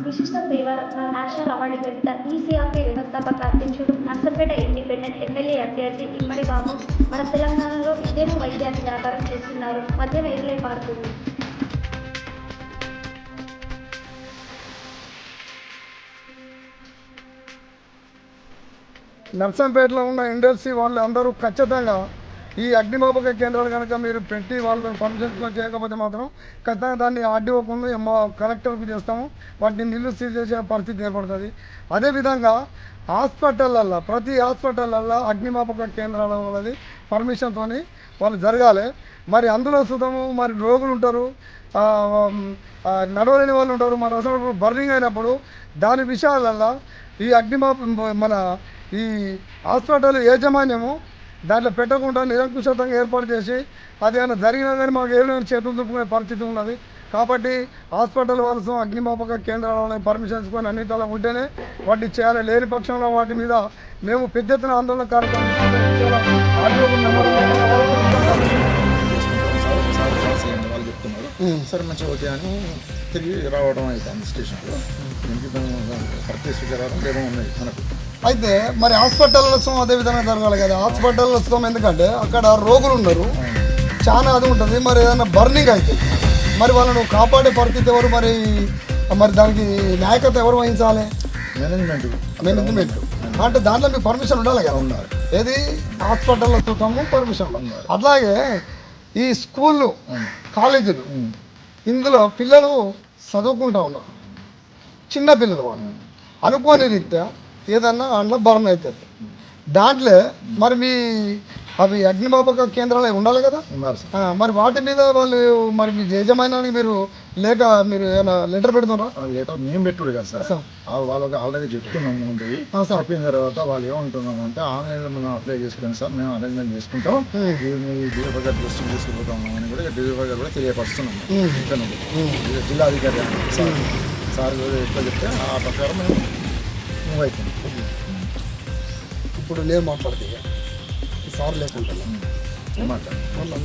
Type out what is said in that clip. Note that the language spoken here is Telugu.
విశిష్ట సేవారత్న నేషనల్ అవార్డు గ్రహీత ఈసీఆర్పీ వ్యవస్థాపక అధ్యక్షుడు నర్సంపేట ఇండిపెండెంట్ ఎమ్మెల్యే అభ్యర్థి ఇమ్మడి బాబు మన తెలంగాణలో ఇదేను వైద్యాన్ని వ్యాపారం చేస్తున్నారు. మధ్య వేరులై పారుతుంది నర్సంపేటలో ఉన్న ఇండస్ట్రీ వాళ్ళు అందరూ ఖచ్చితంగా ఈ అగ్నిమాపక కేంద్రాలు కనుక మీరు పెట్టి వాళ్ళు పర్మిషన్ చేయకపోతే మాత్రం ఖచ్చితంగా దాన్ని ఆర్డీఓకుండా మా కలెక్టర్కి చేస్తాము. వాటిని నిల్లు సీల్ చేసే పరిస్థితి ఏర్పడుతుంది. అదేవిధంగా హాస్పిటల్లల్లో ప్రతి హాస్పిటల్లల్లో అగ్నిమాపక కేంద్రాల వాళ్ళది పర్మిషన్తో వాళ్ళు జరగాలి. మరి అందులో సుతము మరి రోగులు ఉంటారు. నడవలేని వాళ్ళు ఉంటారు. మరి అసలు బర్నింగ్ అయినప్పుడు దాని విషయాలల్లో ఈ అగ్నిమాప మన ఈ హాస్పిటల్ యాజమాన్యము దాంట్లో పెట్టకుండా నిరంకుశతంగా ఏర్పాటు చేసి అది ఏమైనా జరిగినా కానీ మాకు ఏమైనా చేతులు దుప్పుకునే పరిస్థితి ఉన్నది. కాబట్టి హాస్పిటల్ వాళ్ళతో అగ్నిమాపక కేంద్రాల పర్మిషన్స్ కొని అన్నిటిలో ఉంటేనే వాటిని చేయాలి. లేని పక్షంలో వాటి మీద మేము పెద్ద ఎత్తున ఆందోళన కార్యక్రమం సార్ ఓకే అని తిరిగి రావడం అవుతుంది స్టేషన్లో. దీనికి కరెక్ట్ స్వీకారం ఏమో ఉన్నాయి మనకు. అయితే మరి హాస్పిటల్లో అదే విధంగా జరగాలి కదా. హాస్పిటల్లో ఎందుకంటే అక్కడ రోగులు ఉన్నారు. చాలా అది ఉంటుంది. మరి ఏదైనా బర్నింగ్ అయితే మరి వాళ్ళను కాపాడే పరిస్థితి ఎవరు మరి మరి దానికి నాయకత్వం ఎవరు వహించాలి? మేనేజ్మెంట్ మేనేజ్మెంట్ అంటే దాంట్లో మీకు పర్మిషన్ ఉండాలి కదా? ఉన్నారు ఏది? హాస్పిటల్లో చూద్దాము పర్మిషన్ అట్లాగే ఈ స్కూళ్ళు కాలేజీలు ఇందులో పిల్లలు చదువుకుంటా ఉన్నారు. చిన్న పిల్లలు వాళ్ళు. అనుకోని రీత్యా ఏదన్నా అందులో బలం అవుతుంది. దాంట్లో మరి మీ అవి అగ్నిమాపక కేంద్రాలు ఉండాలి కదా? మరి వాటి మీద వాళ్ళు మరి మీ యజమానానికి మీరు లేక మీరు ఏమైనా లెటర్ పెడుతున్నారా? లేటర్ మేము పెట్టుడు కదా సార్. వాళ్ళకి ఆల్రెడీ ఆ, సార్. చెప్పిన తర్వాత వాళ్ళు ఏమంటున్నాము అంటే ఆన్లైన్లో మనం అప్లై చేసుకుని సార్ మేము అరేంజ్మెంట్ చేసుకుంటాం. డీఎఫ్ గారు తీసుకుపోతాము అని కూడా డీఎఫ్ గారు కూడా. ఇది జిల్లా అధికారి సార్ ఎట్లా చెప్తే ఆ ప్రకారం మేము అవుతున్నాం ఇప్పుడు నేను మాట్లాడితే ఇక. ఈ సార్ లేకుండా మాట్లాడు మళ్ళా